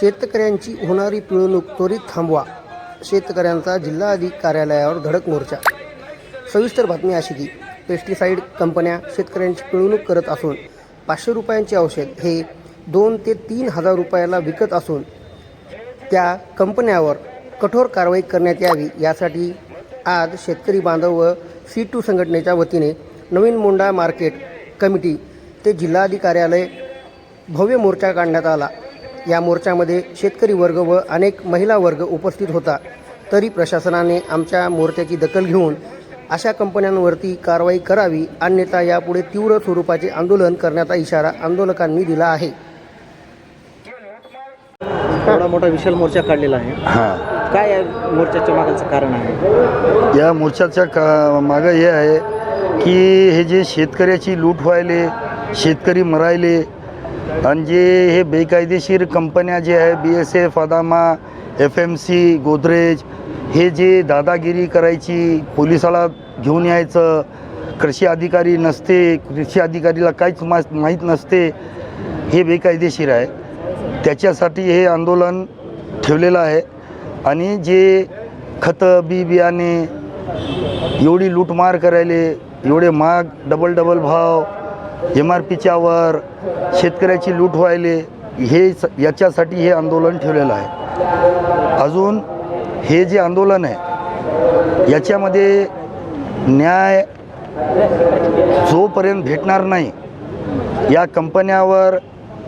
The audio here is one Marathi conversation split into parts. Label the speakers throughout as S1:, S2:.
S1: शेतकऱ्यांची होणारी पिळवणूक त्वरित थांबवा. शेतकऱ्यांचा जिल्हा अधिक कार्यालयावर धडक मोर्चा. सविस्तर बातमी अशी की पेस्टिसाईड कंपन्या शेतकऱ्यांची पिळवणूक करत असून पाचशे रुपयांचे औषध हे दोन ते तीन हजार रुपयाला विकत असून त्या कंपन्यावर कठोर कारवाई करण्यात यावी यासाठी आज शेतकरी बांधव व सी टू संघटनेच्या वतीने नवीन मोंडा मार्केट कमिटी ते जिल्हाधिकार्यालय भव्य मोर्चा काढण्यात आला. या मोर्चामध्ये शेतकरी वर्ग व अनेक महिला वर्ग उपस्थित होता. तरी प्रशासनाने आमच्या मोर्चाची दखल घेऊन अशा कंपन्यांवरती कारवाई करावी अन्यथा यापुढे तीव्र स्वरूपाचे आंदोलन करण्याचा इशारा आंदोलकांनी दिला आहे.
S2: एवढा मोठा विशाल मोर्चा काढलेला आहे.
S3: हां.
S2: काय या मोर्चाच्या मागाचं कारण आहे?
S3: या मोर्चाच्या का मागं हे आहे की हे जे शेतकऱ्याची लूट व्हायले शेतकरी मरायले आणि जे हे बेकायदेशीर कंपन्या जे आहे B S F Adama F M C Godrej हे जे दादागिरी करायची पोलिसाला घेऊन यायचं कृषी अधिकारी नसते कृषी अधिकारीला काहीच मा माहीत नसते हे बेकायदेशीर आहे. त्याच्यासाठी हे आंदोलन ठेवलेलं आहे. आणि जे खतं बी बियाणे एवढी लूटमार करायले एवढे महाग डबल डबल भाव एम आर पीच्या वर शेतकऱ्याची लूट व्हायले हे याच्यासाठी हे आंदोलन ठेवलेलं आहे. अजून हे जे आंदोलन आहे याच्यामध्ये न्याय जोपर्यंत भेटणार नाही या कंपन्यावर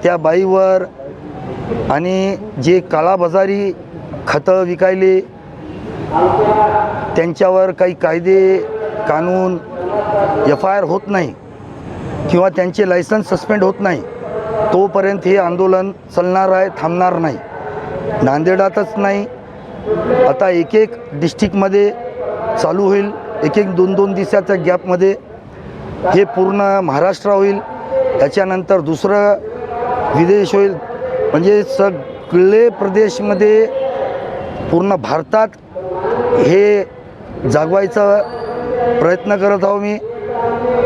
S3: त्या बाईवर आणि जे काळाबाजारी खतं विकायले त्यांच्यावर काही कायदे कानून एफ आय आर होत नाही. किंवा त्यांचे लायसन्स सस्पेंड होत नाही तोपर्यंत हे आंदोलन चालणार आहे थांबणार नाही. नांदेडातच नाही. आता एक एक डिस्ट्रिक्टमध्ये चालू होईल. एक एक दोन दोन दिवसाच्या गॅपमध्ये हे पूर्ण महाराष्ट्र होईल. त्याच्यानंतर दुसरं विदेश होईल. म्हणजे सगळे प्रदेशमध्ये पूर्ण भारतात हे जागवायचा प्रयत्न करत आहो मी.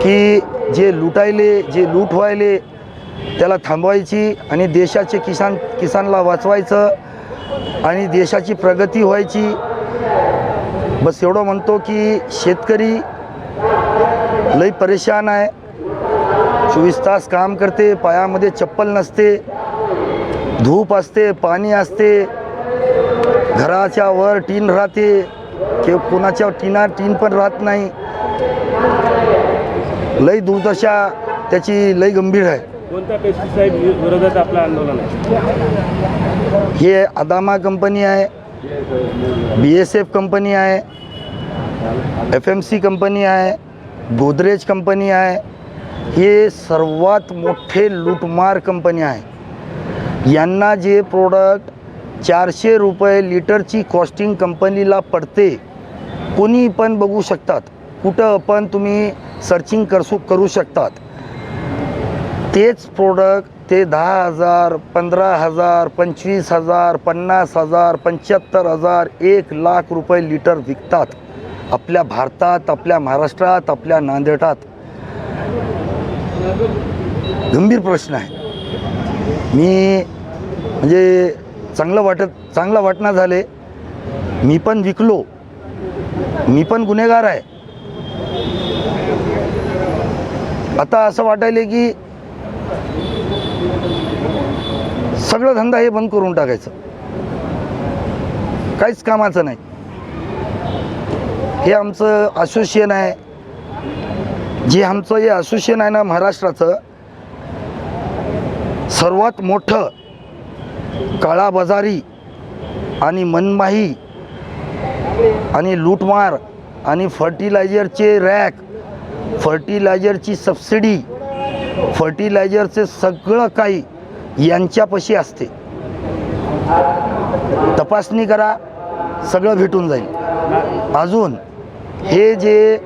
S3: की जे लुटायले जे लूट व्हायले त्याला थांबवायची आणि देशाचे किसान किसानला वाचवायचं आणि देशाची प्रगती व्हायची. बस एवढं म्हणतो की शेतकरी लई परेशान आहे. चोवीस तास काम करते पायामध्ये चप्पल नसते धूप असते पाणी असते घराच्या वर टीन राहते किंवा कोणाच्या टीना टीन पण राहत नाही. लई दुर्दशा त्याची लई गंभीर आहे.
S4: कोणत्या पेस्टिसाईड विरोधात आपलं आंदोलन आहे?
S3: हे अदामा कंपनी आहे बी एस एफ कंपनी आहे एफ एम सी कंपनी आहे गोदरेज कंपनी आहे हे सर्वात मोठे लूटमार कंपनी आहे. यांना जे प्रोडक्ट चारशे रुपये लिटरची कॉस्टिंग कंपनीला पडते कोणी पण बघू शकतात. कुठं पण तुम्ही सर्चिंग करसू करू शकतात. तेच प्रोडक्ट ते दहा हजार पंधरा हजार पंचवीस हजार पन्नास हजार पंच्याहत्तर हजार एक लाख रुपये लिटर विकतात. आपल्या भारतात आपल्या महाराष्ट्रात आपल्या नांदेडात. गंभीर प्रश्न आहे. मी म्हणजे चांगलं वाटत चांगलं वाटणं झाले. मी पण विकलो. मी पण गुन्हेगार आहे. आता असं वाटायले की सगळं धंदा हे बंद करून टाकायचं. काहीच कामाचं नाही. हे आमचं असोसिएशन आहे. जे आमचं हे असोसिएशन आहे ना महाराष्ट्राचं सर्वात मोठं काळाबाजारी आणि मनमाही आणि लूटमार आणि फर्टिलायझरचे रॅक फर्टिलायझरची सबसिडी फर्टिलायझरचे सगळं काही यांच्यापाशी असते. तपासणी करा सगळं भेटून जाईल. अजून हे जे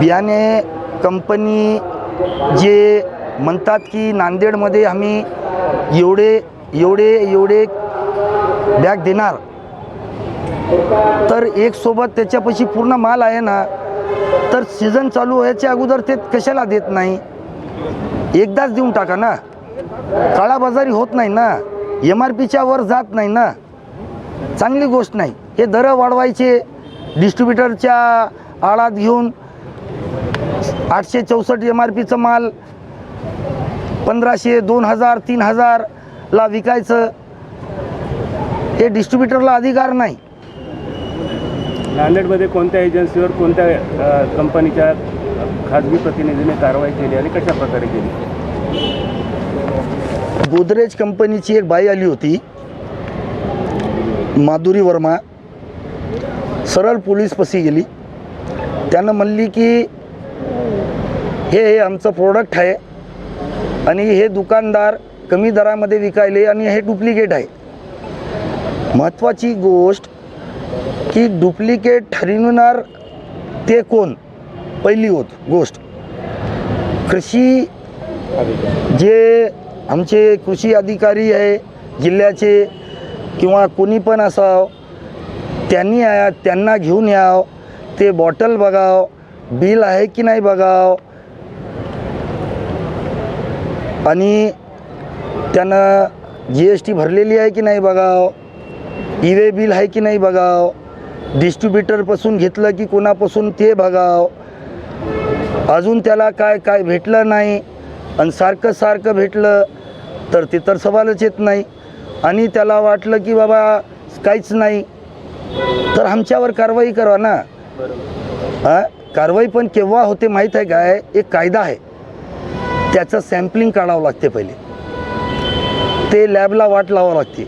S3: बियाणे कंपनी जे म्हणतात की नांदेडमध्ये आम्ही एवढे एवढे एवढे बॅग देणार तर एक सोबत त्याच्यापाशी पूर्ण माल आहे ना तर सीझन चालू व्हायच्या अगोदर ते कशाला देत नाही? एकदाच देऊन टाका ना. काळाबाजारी होत नाही ना. एम आर पीच्या वर जात नाही ना. चांगली गोष्ट नाही. हे दरं वाढवायचे डिस्ट्रीब्युटरच्या आळात घेऊन आठशे चौसष्ट एम आर पीचं माल पंधराशे दोन हजार तीन हजारला विकायचं हे डिस्ट्रीब्युटरला अधिकार नाही.
S4: नांदेडमध्ये कोणत्या एजन्सीवर कोणत्या कंपनीच्या खाजगी प्रतिनिधीने कारवाई केली आणि कशा प्रकारे केली?
S3: गोदरेज कंपनीची एक बाई आली होती माधुरी वर्मा. सरळ पोलीस पसी गेली. त्यानं म्हणली की हे हे आमचं प्रोडक्ट आहे आणि हे दुकानदार कमी दरामध्ये विकायले आणि हे डुप्लिकेट आहे. महत्त्वाची गोष्ट की डुप्लिकेट ठरविणार ते कोण? पहिली होत गोष्ट. कृषी जे आमचे कृषी अधिकारी आहे जिल्ह्याचे किंवा कोणी पण असाव त्यांनी या त्यांना घेऊन याव ते बॉटल बघाव बिल आहे की नाही बघाव आणि त्यानं जी एस टी भरलेली आहे की नाही बघाव ई वे बिल आहे की नाही बघाव डिस्ट्रीब्युटरपासून घेतलं की कोणापासून ते बघाव. अजून त्याला काय काय भेटलं नाही आणि सारखं सारखं भेटलं तर ते तर सवालच येत नाही. आणि त्याला वाटलं की बाबा काहीच नाही. तर आमच्यावर कारवाई करा ना. हां? कारवाई पण केव्हा होते माहीत आहे काय? एक कायदा आहे. त्याचं सॅम्पलिंग काढावं लागते पहिले. ते लॅबला वाट लावावं लागते.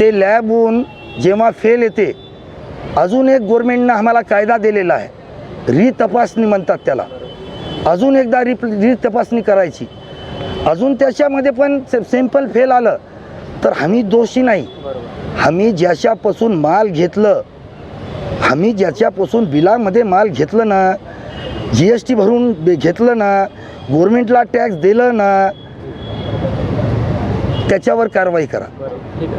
S3: ते लॅबहून जेव्हा फेल येते अजून एक गव्हर्मेंटनं आम्हाला कायदा दिलेला आहे. रितपासणी म्हणतात त्याला. अजून एकदा रि रितपासणी करायची. अजून त्याच्यामध्ये पण सिंपल फेल आलं तर आम्ही दोषी नाही. आम्ही ज्याच्यापासून माल घेतलं आम्ही ज्याच्यापासून बिलामध्ये माल घेतलं ना जी एस टी भरून घेतलं ना गव्हर्मेंटला टॅक्स दिलं ना त्याच्यावर कारवाई करा.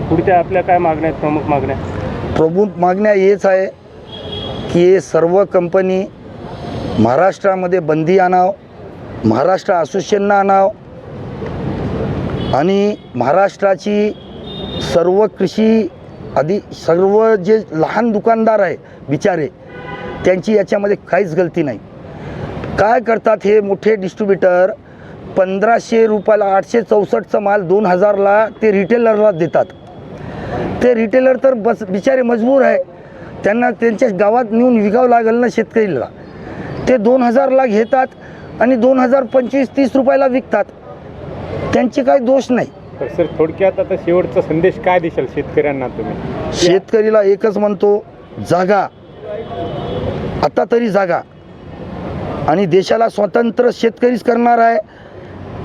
S4: पुढच्या आपल्या काय मागण्या आहेत? प्रमुख मागण्या?
S3: प्रमुख मागण्या हेच आहे की हे सर्व कंपनी महाराष्ट्रामध्ये बंदी आणाव महाराष्ट्र असोसिएशननं आणाव आणि महाराष्ट्राची सर्व कृषी आधी सर्व जे लहान दुकानदार आहे बिचारे त्यांची याच्यामध्ये काहीच गलती नाही. काय करतात हे मोठे डिस्ट्रीब्युटर पंधराशे रुपयाला आठशे चौसष्टचा माल दोन हजारला ते रिटेलरला देतात. ते रिटेलर तर बस बिचारे मजबूर आहे. त्यांना त्यांच्या गावात नेऊन विकावं लागेल ना शेतकरीला. ते दोन हजारला घेतात आणि दोन हजार पंचवीस तीस रुपयाला विकतात. त्यांचे काही दोष नाही.
S5: तर सर थोडक्यात आता शेवटचा संदेश काय देशाल शेतकऱ्यांना तुम्ही?
S3: शेतकरीला एकच म्हणतो जागा. आता तरी जागा. आणि देशाला स्वतंत्र शेतकरीच करणार आहे.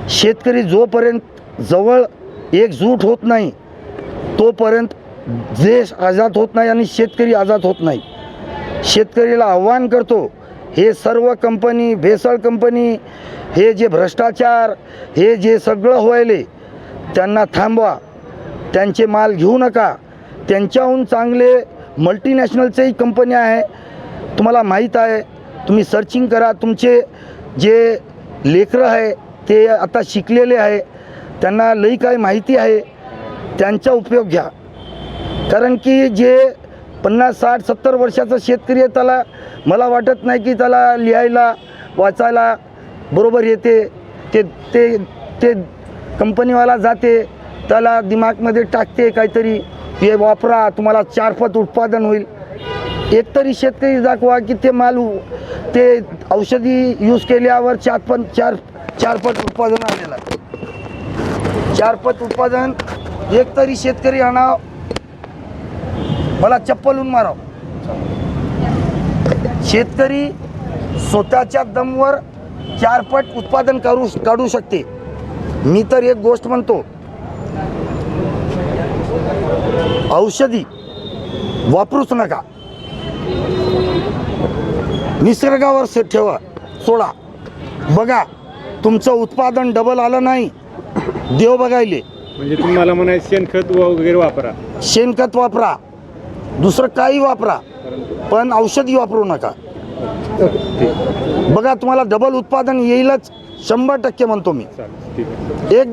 S3: शेतकरी जोपर्यंत जवळ एकजूट होत नाही तोपर्यंत देश आझाद होत नाही आणि शेतकरी आझाद होत नाही. शेतकरीला आव्हान करतो हे सर्व कंपनी भेसळ कंपनी हे जे भ्रष्टाचार हे जे सगळं व्हायले त्यांना थांबवा. त्यांचे माल घेऊ नका. त्यांच्याहून चांगले मल्टीनॅशनलचेही कंपन्या आहे. तुम्हाला माहीत आहे तुम्ही सर्चिंग करा. तुमचे जे लेकरं आहे ते आता शिकलेले आहे. त्यांना लई काही माहिती आहे. त्यांचा उपयोग घ्या. कारण की जे पन्नास साठ सत्तर वर्षाचा शेतकरी आहे त्याला मला वाटत नाही की त्याला लिहायला वाचायला बरोबर येते. ते ते ते कंपनीवाला जाते त्याला दिमागमध्ये टाकते काहीतरी हे वापरा तुम्हाला चारपत उत्पादन होईल. एकतरी शेतकरी दाखवा की ते माल ते औषधी यूज केल्यावर चार पण चार चारपट उत्पादन आलेलं चारपट उत्पादन एक तरी शेतकरी आणाव मला चप्पलून माराव. शेतकरी स्वतःच्या दमवर चारपट उत्पादन करू काढू शकते. मी तर एक गोष्ट म्हणतो. औषधी वापरूच नका. निसर्गावर से ठेवा सोडा. बघा तुमचं उत्पादन डबल आलं नाही. देव बघायले.
S5: म्हणजे तुम्हाला म्हणायचं शेणखत वगैरे वापरा.
S3: शेणखत वापरा. दुसरं काही वापरा. पण औषधी वापरू नका. बघा तुम्हाला डबल उत्पादन येईलच. शंभर टक्के म्हणतो मी.
S5: चालेल ठीक आहे.
S3: एक